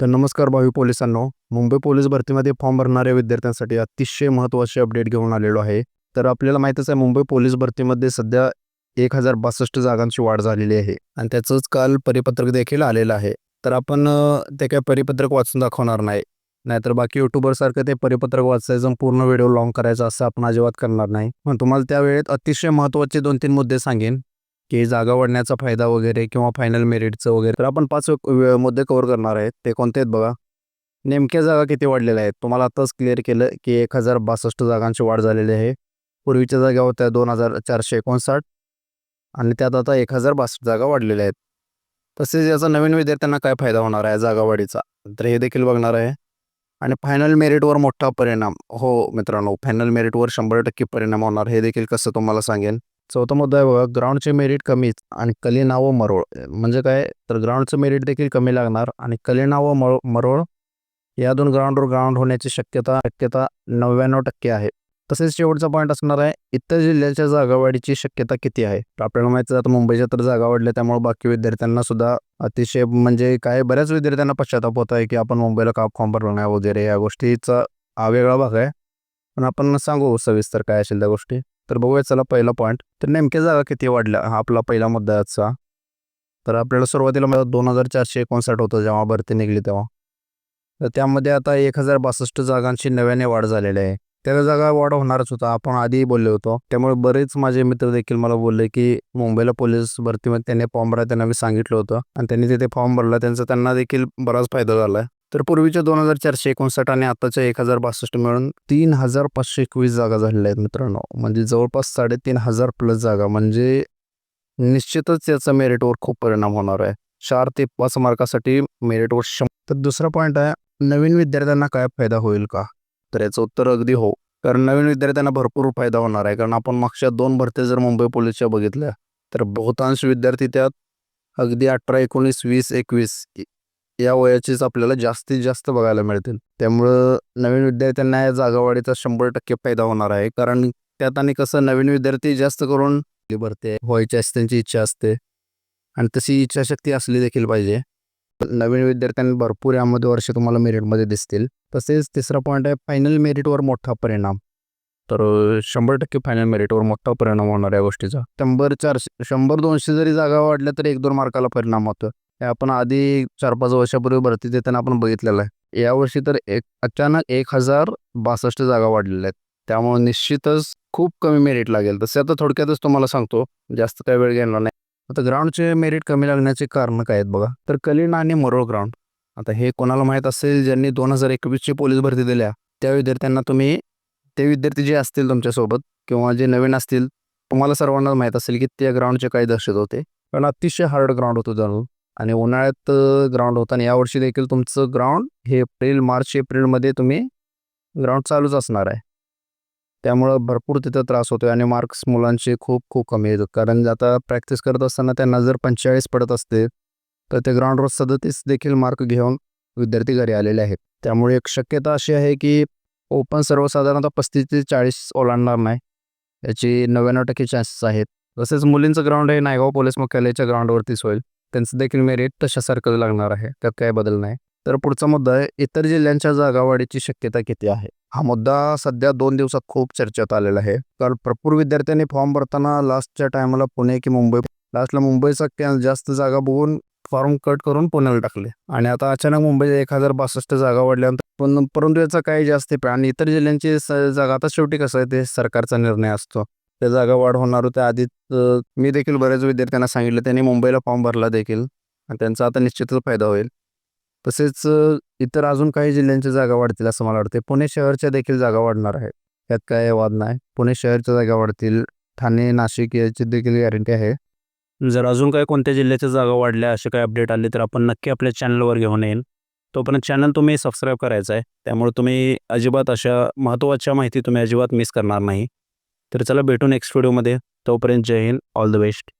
तर नमस्कार भावी पोलिसांनो. मुंबई पोलीस भरतीमध्ये फॉर्म भरणाऱ्या विद्यार्थ्यांसाठी अतिशय महत्त्वाचे अपडेट घेऊन आलेलो आहे. तर आपल्याला माहीतच आहे मुंबई पोलीस भरतीमध्ये सध्या एक हजार बासष्ट जागांची वाढ झालेली आहे आणि त्याचंच काल परिपत्रक देखील आलेलं आहे. तर आपण ते काय परिपत्रक वाचून दाखवणार नाही. नाहीतर बाकी युट्यूबरसारखं ते परिपत्रक वाचायचं पूर्ण व्हिडिओ लॉंग करायचा असं आपण अजिबात करणार नाही. पण तुम्हाला त्या वेळेत अतिशय महत्त्वाचे दोन तीन मुद्दे सांगेन. की जागा वाढण्याचा फायदा वगैरे किंवा फायनल मेरिटचं वगैरे तर आपण पाच मुद्दे कव्हर करणार आहेत. ते कोणते आहेत बघा? नेमक्या जागा किती वाढलेल्या आहेत? तुम्हाला आताच क्लिअर केलं की एक हजार बासष्ट जागांची वाढ झालेली आहे. पूर्वीच्या जागा होत्या दोन हजार चारशे एकोणसाठ आणि त्यात आता एक हजार बासष्ट जागा वाढलेल्या आहेत. तसेच याचा नवीन विद्यार्थ्यांना काय फायदा होणार आहे जागा वाढीचा तर हे देखील बघणार आहे. आणि फायनल मेरिटवर मोठा परिणाम हो मित्रांनो फायनल मेरिटवर शंभर टक्के परिणाम होणार हे देखील कसं तुम्हाला सांगेन. चौथा मुद्दा आहे बघा ग्राउंडचे मेरिट कमीच आणि कलिना व मरोळ. म्हणजे काय? तर ग्राउंडचं मेरिट देखील कमी लागणार आणि कलिना व मरो मरोळ या दोन ग्राउंडवर ग्राउंड होण्याची शक्यता शक्यता नव्याण्णव टक्के आहे. तसेच शेवटचा पॉईंट असणार आहे इतर जिल्ह्याच्या जागावाढीची शक्यता किती आहे? तर आपल्याला माहिती आता मुंबईच्या तर जागा वाढल्या त्यामुळे बाकी विद्यार्थ्यांना सुद्धा अतिशय म्हणजे काय? बऱ्याच विद्यार्थ्यांना पश्चाताप होत आहे की आपण मुंबईला का फॉर्म भरला नाही वगैरे या गोष्टीचा हा वेगळा भाग आहे. पण आपण सांगू सविस्तर काय असेल त्या गोष्टी? तर बघूया चला पहिला पॉईंट तर नेमक्या जागा किती वाढल्या? हा आपला पहिला मुद्दा आजचा. तर आपल्याला सुरुवातीला दोन हजार चारशे एकोणसाठ होतं जेव्हा भरती निघली तेव्हा. तर त्यामध्ये आता एक हजार बासष्ट जागांची नव्याने वाढ झालेली आहे. त्या जागा वाढ होणारच होता आपण आधीही बोललो होतो. त्यामुळे बरेच माझे मित्र देखील मला बोलले की मुंबईला पोलीस भरतीमध्ये त्यांनी फॉर्म भरा त्यांना मी सांगितलं होतं. आणि त्यांनी तिथे फॉर्म भरला त्यांचा त्यांना देखील बराच फायदा झाला आहे तर पूर्वीच्या दोन हजार चारशे एकोणसाठ आणि आताच्या एक हजार बासष्ट मिळून तीन हजार पाचशे एकवीस जागा झालेल्या आहेत मित्रांनो. म्हणजे जवळपास साडेतीन हजार प्लस जागा. म्हणजे निश्चितच याचा मेरिटवर खूप परिणाम होणार आहे. चार ते पाच मार्कासाठी मेरिटवर शं तर दुसरा पॉईंट आहे नवीन विद्यार्थ्यांना काय फायदा होईल का? तर याचं उत्तर अगदी हो. कारण नवीन विद्यार्थ्यांना भरपूर फायदा होणार आहे. कारण आपण मागच्या दोन भरत्या जर मुंबई पोलीसच्या बघितल्या तर बहुतांश विद्यार्थी त्यात अगदी अठरा एकोणीस वीस एकवीस या वयाचीच आपल्याला जास्तीत जास्त बघायला मिळतील. त्यामुळं नवीन विद्यार्थ्यांना या जागावाढीचा शंभर टक्के फायदा होणार आहे. कारण त्यात आणि कसं नवीन विद्यार्थी जास्त करून भरते व्हायची असते त्यांची इच्छा असते. आणि तशी इच्छाशक्ती असली देखील पाहिजे. नवीन विद्यार्थ्यांनी भरपूर यामध्ये वर्ष तुम्हाला मेरिटमध्ये दिसतील. तसेच तिसरा पॉईंट आहे फायनल मेरिटवर मोठा परिणाम. तर शंभर टक्के फायनल मेरिटवर मोठा परिणाम होणार या गोष्टीचा. शंभर चारशे शंभर दोनशे जरी जागा वाढल्या तरी एक दोन मार्काला परिणाम होतो आपण आधी चार पाच वर्षापूर्वी भरती देताना आपण बघितलेलं आहे. यावर्षी तर एक अचानक एक हजार बासष्ट जागा वाढलेल्या आहेत. त्यामुळे निश्चितच खूप कमी मेरिट लागेल. तसे आता थोडक्यातच तुम्हाला सांगतो जास्त काही वेळ घेणार नाही. आता ग्राउंडचे मेरिट कमी लागण्याचे कारण काय आहेत बघा. तर कलिना आणि मरोळ ग्राउंड. आता हे कोणाला माहीत असेल ज्यांनी दोन हजार एकवीसची पोलीस भरती दिल्या त्या विद्यार्थ्यांना तुम्ही ते विद्यार्थी जे असतील तुमच्यासोबत किंवा जे नवीन असतील तुम्हाला सर्वांना माहीत असेल की त्या ग्राउंडचे काही दर्शित होते. कारण अतिशय हार्ड ग्राउंड होतं जाणून आणि उन्हाळ्यात ग्राउंड होतं आणि यावर्षी देखील तुमचं ग्राउंड हे एप्रिल मार्च एप्रिलमध्ये तुम्ही ग्राउंड चालूच असणार आहे. त्यामुळं भरपूर तिथं त्रास होतो आणि मार्क्स मुलांचे खूप खूप कमी येतात कारण आता प्रॅक्टिस करत असताना त्यांना जर पंचेचाळीस पडत असते तर ते ग्राउंडवर सदतीस देखील मार्क घेऊन विद्यार्थी घरी आलेले आहेत. त्यामुळे एक शक्यता अशी आहे की ओपन सर्वसाधारणतः पस्तीस ते चाळीस ओलांडणार नाही. याची नव्याण्णव टक्के चान्सेस आहेत. तसेच मुलींचं ग्राउंड हे नायगाव पोलीस मुख्यालयाच्या ग्राउंडवरतीच होईल. त्यांचं देखील मेरिट तशासारखं लागणार आहे. त्यात काय बदल नाही. तर पुढचा मुद्दा आहे इतर जिल्ह्यांच्या जागावाढीची शक्यता किती आहे? हा मुद्दा सध्या दोन दिवसात खूप चर्चेत आलेला आहे. कारण भरपूर विद्यार्थ्यांनी फॉर्म भरताना लास्टच्या टायमाला पुणे की मुंबई लास्टला मुंबईचा जास्त जागा बघून फॉर्म कट करून पुण्याला टाकले. आणि आता अचानक मुंबईत एक हजार बासष्ट जागा वाढल्यानंतर पण परंतु याचा काही जास्त आणि इतर जिल्ह्यांची जागा आता शेवटी कसं आहे ते सरकारचा निर्णय असतो. त्या जागा वाढ होणार होत्या. आधीच मी देखील बऱ्याच विद्यार्थ्यांना सांगितलं. त्यांनी मुंबईला फॉर्म भरला देखील. आणि त्यांचा आता निश्चितच फायदा होईल. तसेच इतर अजून काही जिल्ह्यांच्या जागा वाढतील असं मला वाटते पुणे शहरच्या देखील जागा वाढणार आहे त्यात काय वाद नाही. पुणे शहरच्या जागा वाढतील. ठाणे नाशिक याची देखील गॅरंटी आहे. जर अजून काही कोणत्या जिल्ह्याच्या जागा वाढल्या असे काही अपडेट आले तर आपण नक्की आपल्या चॅनलवर घेऊन येईन. तोपर्यंत चॅनल तुम्ही सबस्क्राईब करायचं आहे. त्यामुळे तुम्ही अजिबात अशा महत्त्वाच्या माहिती तुम्ही अजिबात मिस करणार नाही. तर चला भेटू नेक्स्ट व्हिडिओमध्ये तोपर्यंत जय हिंद ऑल द बेस्ट